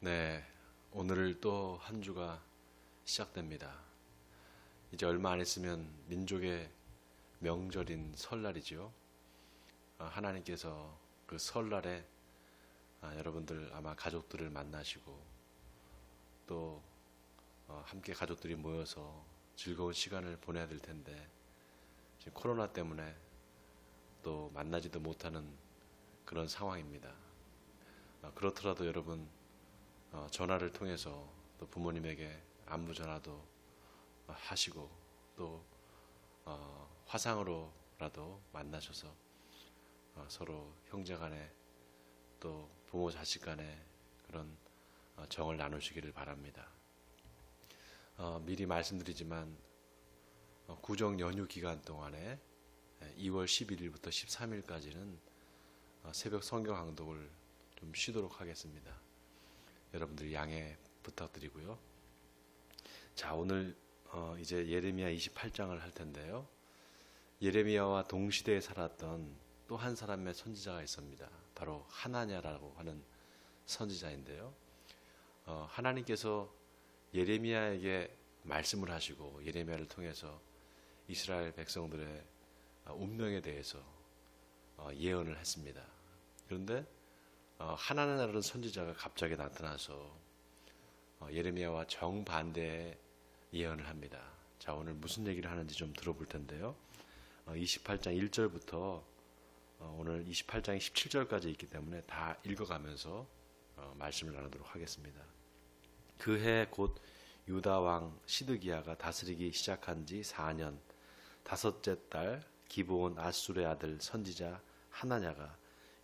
네, 오늘 또한 주가 시작됩니다. 이제 얼마 안 있으면 민족의 명절인 설날이죠. 아, 하나님께서 그 설날에 아, 여러분들 아마 가족들을 만나시고 또 어, 함께 가족들이 모여서 즐거운 시간을 보내야 될 텐데 지금 코로나 때문에 또 만나지도 못하는 그런 상황입니다. 아, 그렇더라도 여러분 어, 전화를 통해서 또 부모님에게 안부 전화도 어, 하시고 또 어, 화상으로라도 만나셔서 어, 서로 형제간에 또 부모 자식간에 그런 어, 정을 나누시기를 바랍니다. 어, 미리 말씀드리지만 어, 구정 연휴 기간 동안에 2월 11일부터 13일까지는 어, 새벽 성경 강독을 좀 쉬도록 하겠습니다. 여러분들 양해 부탁드리고요. 자, 오늘 어, 이제 예레미야 28장을 할 텐데요. 예레미야와 동시대에 살았던 또 한 사람의 선지자가 있습니다. 바로 하나냐라고 하는 선지자인데요. 어, 하나님께서 예레미야에게 말씀을 하시고 예레미야를 통해서 이스라엘 백성들의 어, 운명에 대해서 어, 예언을 했습니다. 그런데 어, 하나나라는 선지자가 갑자기 나타나서 어, 예레미야와 정반대의 예언을 합니다. 자, 오늘 무슨 얘기를 하는지 좀 들어볼 텐데요. 어, 28장 1절부터 어, 오늘 28장이 17절까지 있기 때문에 다 읽어가면서 어, 말씀을 나누도록 하겠습니다. 그해 곧 유다 왕 시드기야가 다스리기 시작한 지 4년 다섯째 달 기브온 아술의 아들 선지자 하나냐가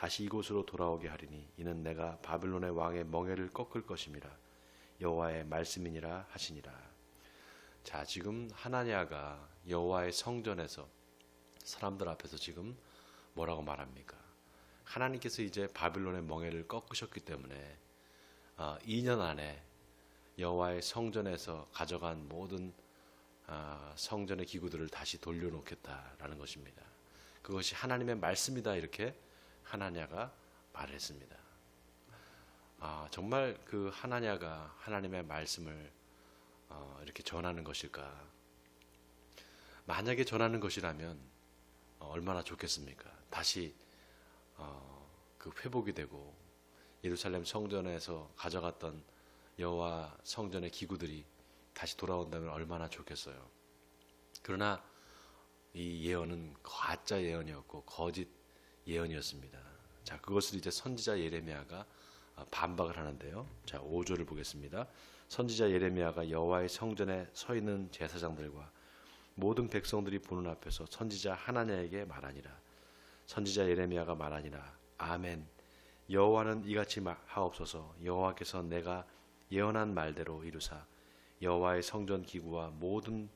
다시 이곳으로 돌아오게 하리니 이는 내가 바벨론의 왕의 멍에를 꺾을 것임이라 여호와의 말씀이니라 하시니라. 자, 지금 하나냐가 여호와의 성전에서 사람들 앞에서 지금 뭐라고 말합니까? 하나님께서 이제 바벨론의 멍에를 꺾으셨기 때문에 아, 2년 안에 여호와의 성전에서 가져간 모든 아, 성전의 기구들을 다시 돌려놓겠다라는 것입니다. 그것이 하나님의 말씀이다 이렇게 하나냐가 말했습니다. 아, 정말 그 하나냐가 하나님의 말씀을 어, 이렇게 전하는 것일까? 만약에 전하는 것이라면 어, 얼마나 좋겠습니까? 다시 어, 그 회복이 되고 예루살렘 성전에서 가져갔던 여호와 성전의 기구들이 다시 돌아온다면 얼마나 좋겠어요. 그러나 이 예언은 가짜 예언이었고 거짓 예언이었습니다. 자, 그것을 이제 선지자 예레미야가 반박을 하는데요. 자, 5절을 보겠습니다. 선지자 예레미야가 여호와의 성전에 서 있는 제사장들과 모든 백성들이 보는 앞에서 선지자 하나냐에게 말하니라. 선지자 예레미야가 말하니라. 아멘. 여호와는 이같이 하옵소서. 여호와께서 내가 예언한 말대로 이루사 여호와의 성전 기구와 모든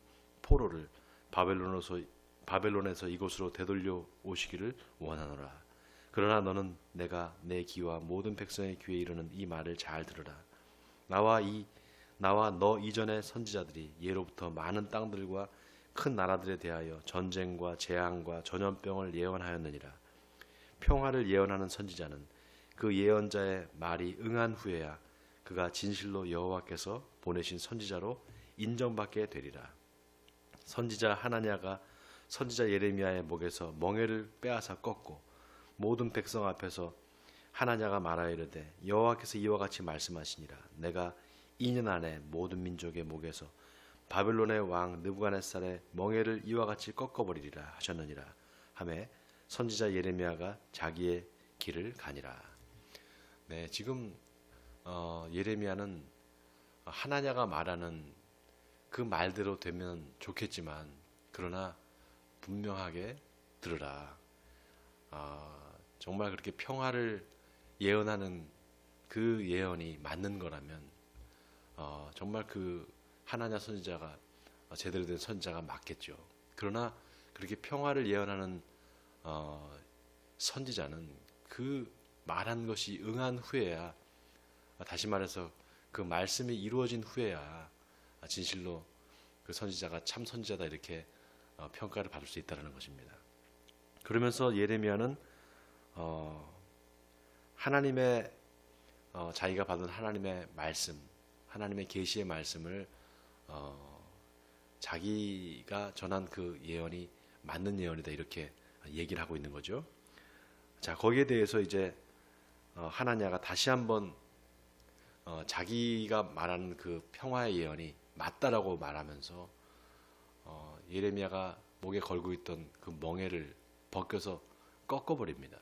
포로를 바벨론에서 바벨론에서 이곳으로 되돌려 오시기를 원하노라. 그러나 너는 내가 내 귀와 모든 백성의 귀에 이르는 이 말을 잘 들으라. 나와 이 나와 너 이전의 선지자들이 예로부터 많은 땅들과 큰 나라들에 대하여 전쟁과 재앙과 전염병을 예언하였느니라. 평화를 예언하는 선지자는 그 예언자의 말이 응한 후에야 그가 진실로 여호와께서 보내신 선지자로 인정받게 되리라. 선지자 하나냐가 선지자 예레미야의 목에서 멍에를 빼앗아 꺾고 모든 백성 앞에서 하나냐가 말하여 이르되 여호와께서 이와 같이 말씀하시니라 내가 2년 안에 모든 민족의 목에서 바벨론의 왕 느부갓네살의 멍에를 이와 같이 꺾어버리리라 하셨느니라 하매 선지자 예레미야가 자기의 길을 가니라. 네, 지금 어, 예레미야는 하나냐가 말하는 그 말대로 되면 좋겠지만 그러나 분명하게 들으라. 아, 정말 그렇게 평화를 예언하는 그 예언이 맞는 거라면 어, 정말 그 하나냐 선지자가 어, 제대로 된 선지자가 맞겠죠. 그러나 그렇게 평화를 예언하는 어, 선지자는 그 말한 것이 응한 후에야 아, 다시 말해서 그 말씀이 이루어진 후에야 아, 진실로 그 선지자가 참 선지자다 이렇게 어, 평가를 받을 수 있다는 것입니다. 그러면서 예레미야는 어, 하나님의 어, 자기가 받은 하나님의 말씀, 하나님의 계시의 말씀을 어, 자기가 전한 그 예언이 맞는 예언이다 이렇게 얘기를 하고 있는 거죠. 자 거기에 대해서 이제 어, 하나냐가 다시 한번 어, 자기가 말하는 그 평화의 예언이 맞다라고 말하면서 어, 예레미야가 목에 걸고 있던 그 멍에를 벗겨서 꺾어버립니다.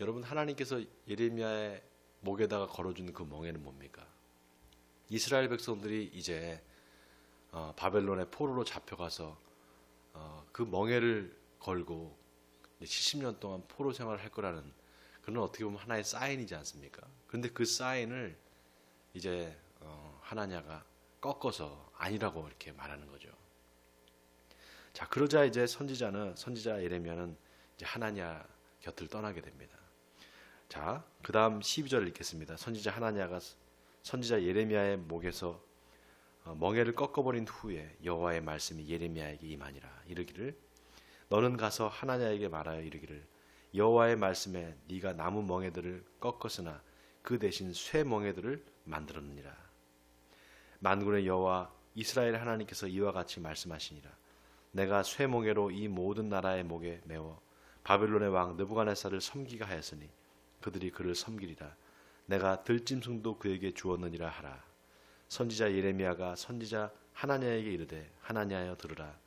여러분 하나님께서 예레미야의 목에다가 걸어준 그 멍에는 뭡니까? 이스라엘 백성들이 이제 어, 바벨론의 포로로 잡혀가서 어, 그 멍에를 걸고 70년 동안 포로 생활을 할 거라는 그런 어떻게 보면 하나의 사인이지 않습니까? 그런데 그 사인을 이제 어, 하나냐가 꺾어서 아니라고 이렇게 말하는 거죠. 자 그러자 이제 선지자는 선지자 예레미야는 이제 하나냐 곁을 떠나게 됩니다. 자, 그 다음 12절을 읽겠습니다. 선지자 하나냐가 선지자 예레미야의 목에서 어, 멍에를 꺾어버린 후에 여호와의 말씀이 예레미야에게 임하니라 이르기를 너는 가서 하나냐에게 말하여 이르기를 여호와의 말씀에 네가 나무 멍에들을 꺾었으나 그 대신 쇠 멍에들을 만들었느니라 만군의 여호와 이스라엘 하나님께서 이와 같이 말씀하시니라 내가 쇠 멍에로 이 모든 나라의 목에 메워 바벨론의 왕 느부갓네살을 섬기게 하였으니 그들이 그를 섬기리라. 내가 들짐승도 그에게 주었느니라 하라. 선지자 예레미야가 선지자 하나냐에게 이르되 하나냐여 들으라.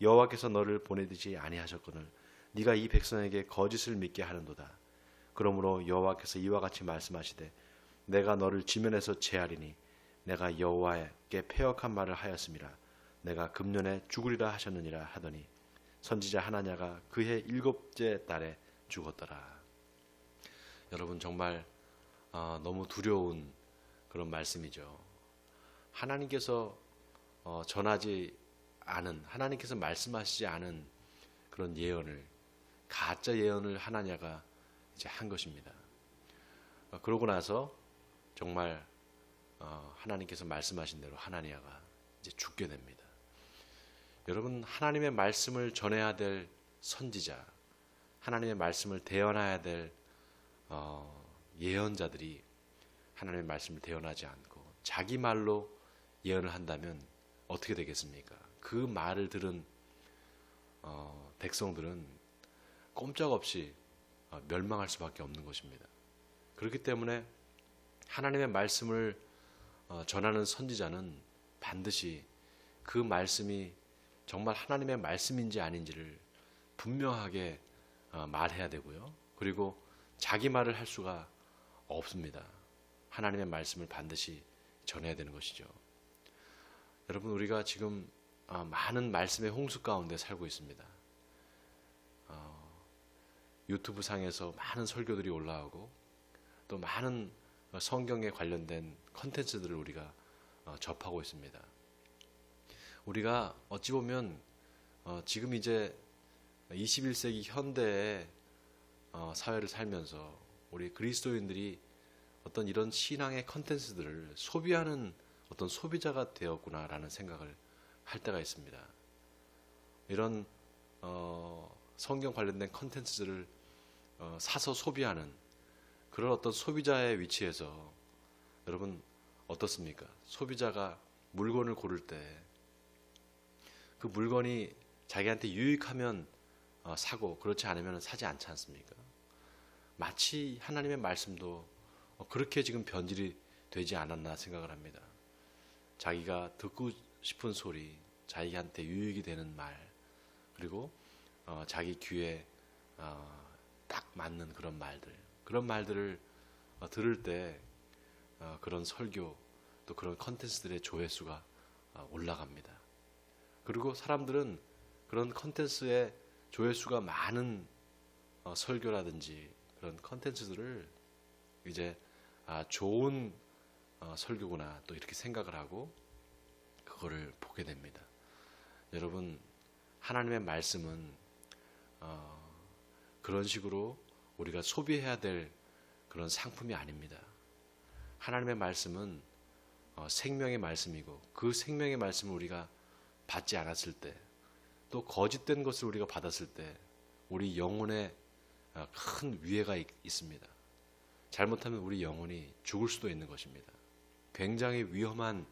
여호와께서 너를 보내듯이 아니하셨거늘 네가 이 백성에게 거짓을 믿게 하는도다. 그러므로 여호와께서 이와 같이 말씀하시되 내가 너를 지면에서 제하리니 내가 여호와께 폐역한 말을 하였음이라 내가 금년에 죽으리라 하셨느니라 하더니 선지자 하나냐가 그해 일곱째 달에 죽었더라 여러분 정말 어, 너무 두려운 그런 말씀이죠. 하나님께서 어, 전하지 않은 하나님께서 말씀하시지 않은 그런 예언을 가짜 예언을 하나냐가 이제 한 것입니다. 어, 그러고 나서 정말 어, 하나님께서 말씀하신 대로 하나니아가 이제 죽게 됩니다. 여러분 하나님의 말씀을 전해야 될 선지자, 하나님의 말씀을 대언해야 될 어, 예언자들이 하나님의 말씀을 대언하지 않고 자기 말로 예언을 한다면 어떻게 되겠습니까? 그 말을 들은 어, 백성들은 꼼짝없이 어, 멸망할 수밖에 없는 것입니다. 그렇기 때문에 하나님의 말씀을 어, 전하는 선지자는 반드시 그 말씀이 정말 하나님의 말씀인지 아닌지를 분명하게 어, 말해야 되고요. 그리고 자기 말을 할 수가 없습니다. 하나님의 말씀을 반드시 전해야 되는 것이죠. 여러분 우리가 지금 어, 많은 말씀의 홍수 가운데 살고 있습니다. 어, 유튜브 상에서 많은 설교들이 올라오고 또 많은 성경에 관련된 컨텐츠들을 우리가 어, 접하고 있습니다. 우리가 어찌 보면 지금 이제 21세기 현대의 사회를 살면서 우리 그리스도인들이 어떤 이런 신앙의 컨텐츠들을 소비하는 어떤 소비자가 되었구나라는 생각을 할 때가 있습니다. 이런 어, 성경 관련된 컨텐츠들을 어, 사서 소비하는 그런 어떤 소비자의 위치에서 여러분 어떻습니까? 소비자가 물건을 고를 때 그 물건이 자기한테 유익하면 어, 사고 그렇지 않으면 사지 않지 않습니까? 마치 하나님의 말씀도 어, 그렇게 지금 변질이 되지 않았나 생각을 합니다. 자기가 듣고 싶은 소리, 자기한테 유익이 되는 말, 그리고 어, 자기 귀에 어, 딱 맞는 그런 말들, 그런 말들을 어, 들을 때 어, 그런 설교 또 그런 컨텐츠들의 조회수가 어, 올라갑니다. 그리고 사람들은 그런 컨텐츠의 조회수가 많은 설교라든지 그런 컨텐츠들을 이제 아 좋은 어, 설교구나 또 이렇게 생각을 하고 그거를 보게 됩니다. 여러분 하나님의 말씀은 어, 그런 식으로 우리가 소비해야 될 그런 상품이 아닙니다. 하나님의 말씀은 어, 생명의 말씀이고 그 생명의 말씀을 우리가 받지 않았을 때 또 거짓된 것을 우리가 받았을 때 우리 영혼에 어, 큰 위해가 있, 있습니다. 잘못하면 우리 영혼이 죽을 수도 있는 것입니다. 굉장히 위험한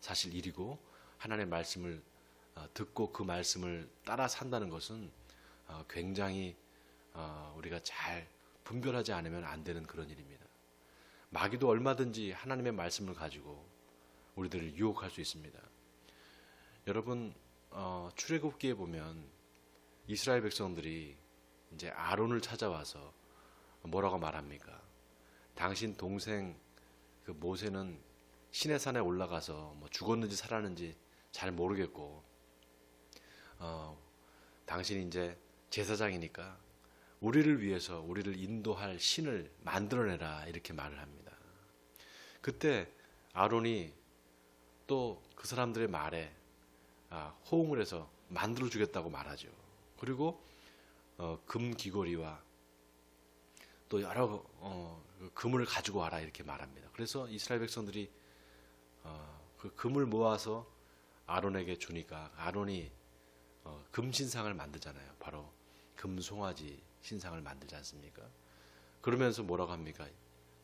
사실 일이고 하나님의 말씀을 어, 듣고 그 말씀을 따라 산다는 것은 어, 굉장히 어, 우리가 잘 분별하지 않으면 안 되는 그런 일입니다. 마귀도 얼마든지 하나님의 말씀을 가지고 우리들을 유혹할 수 있습니다. 여러분 어, 출애굽기에 보면 이스라엘 백성들이 이제 아론을 찾아와서 뭐라고 말합니까? 당신 동생 그 모세는 신의 산에 올라가서 뭐 죽었는지 살았는지 잘 모르겠고, 어, 당신이 이제 제사장이니까 우리를 위해서 우리를 인도할 신을 만들어내라 이렇게 말을 합니다. 그때 아론이 또 그 사람들의 말에 아, 호응을 해서 만들어 주겠다고 말하죠. 그리고 어, 금 귀걸이와 또 여러 어, 그 금을 가지고 와라 이렇게 말합니다. 그래서 이스라엘 백성들이 어, 그 금을 모아서 아론에게 주니까 아론이 어, 금 신상을 만들잖아요. 바로 금 송아지 신상을 만들지 않습니까? 그러면서 뭐라고 합니까?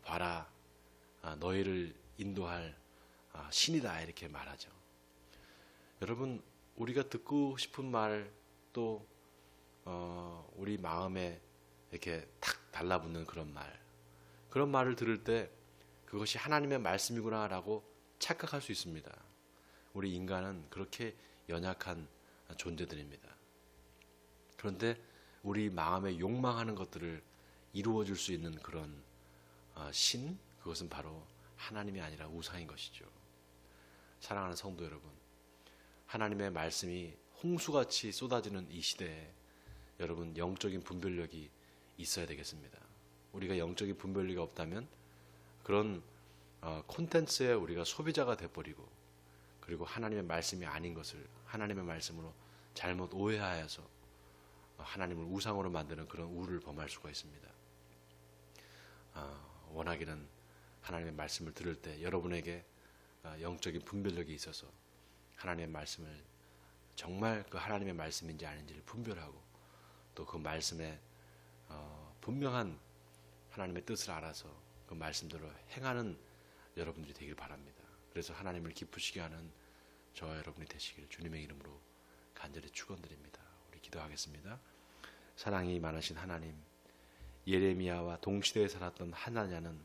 봐라, 아, 너희를 인도할 아, 신이다 이렇게 말하죠. 여러분 우리가 듣고 싶은 말또 어, 우리 마음에 이렇게 탁 달라붙는 그런 말 그런 말을 들을 때 그것이 하나님의 말씀이구나라고 착각할 수 있습니다. 우리 인간은 그렇게 연약한 존재들입니다. 그런데 우리 마음에 욕망하는 것들을 이루어 줄 수 있는 그런 어, 신 그것은 바로 하나님이 아니라 우상인 것이죠. 사랑하는 성도 여러분, 하나님의 말씀이 홍수같이 쏟아지는 이 시대에 여러분 영적인 분별력이 있어야 되겠습니다. 우리가 영적인 분별력이 없다면 그런 어, 콘텐츠에 우리가 소비자가 돼버리고 그리고 하나님의 말씀이 아닌 것을 하나님의 말씀으로 잘못 오해하여서 하나님을 우상으로 만드는 그런 우를 범할 수가 있습니다. 어, 원하기는 하나님의 말씀을 들을 때 여러분에게 어, 영적인 분별력이 있어서 하나님의 말씀을 정말 그 하나님의 말씀인지 아닌지를 분별하고 또 그 말씀에 어, 분명한 하나님의 뜻을 알아서 그 말씀대로 행하는 여러분들이 되길 바랍니다. 그래서 하나님을 기쁘시게 하는 저와 여러분이 되시길 주님의 이름으로 간절히 축원드립니다. 우리 기도하겠습니다. 사랑이 많으신 하나님, 예레미야와 동시대에 살았던 하나냐는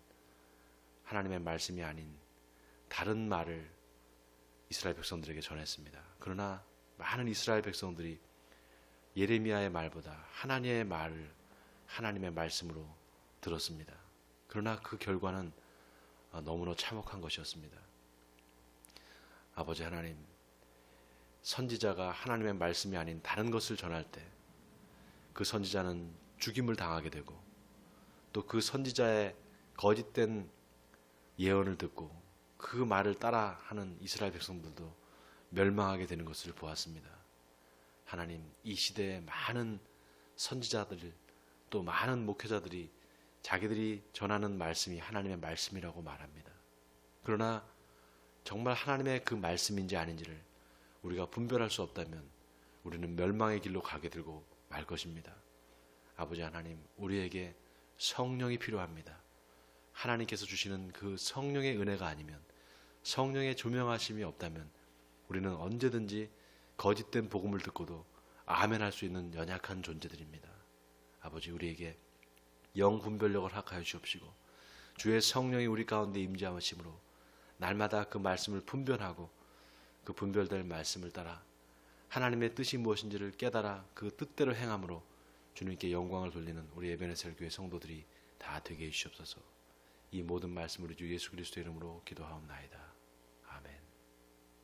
하나님의 말씀이 아닌 다른 말을 이스라엘 백성들에게 전했습니다. 그러나 많은 이스라엘 백성들이 예레미야의 말보다 하나님의 말을 하나님의 말씀으로 들었습니다. 그러나 그 결과는 너무나 참혹한 것이었습니다. 아버지 하나님, 선지자가 하나님의 말씀이 아닌 다른 것을 전할 때 그 선지자는 죽임을 당하게 되고 또 그 선지자의 거짓된 예언을 듣고 그 말을 따라 하는 이스라엘 백성들도 멸망하게 되는 것을 보았습니다. 하나님, 이 시대에 많은 선지자들 또 많은 목회자들이 자기들이 전하는 말씀이 하나님의 말씀이라고 말합니다. 그러나 정말 하나님의 그 말씀인지 아닌지를 우리가 분별할 수 없다면 우리는 멸망의 길로 가게 되고 말 것입니다. 아버지 하나님, 우리에게 성령이 필요합니다. 하나님께서 주시는 그 성령의 은혜가 아니면 성령의 조명하심이 없다면 우리는 언제든지 거짓된 복음을 듣고도 아멘 할 수 있는 연약한 존재들입니다. 아버지 우리에게 영 분별력을 학하여 주옵시고 주의 성령이 우리 가운데 임재하심으로 날마다 그 말씀을 분별하고 그 분별될 말씀을 따라 하나님의 뜻이 무엇인지를 깨달아 그 뜻대로 행함으로 주님께 영광을 돌리는 우리 에베네셀 교회 성도들이 다 되게 해주시옵소서. 이 모든 말씀을 주 예수 그리스도 이름으로 기도하옵나이다.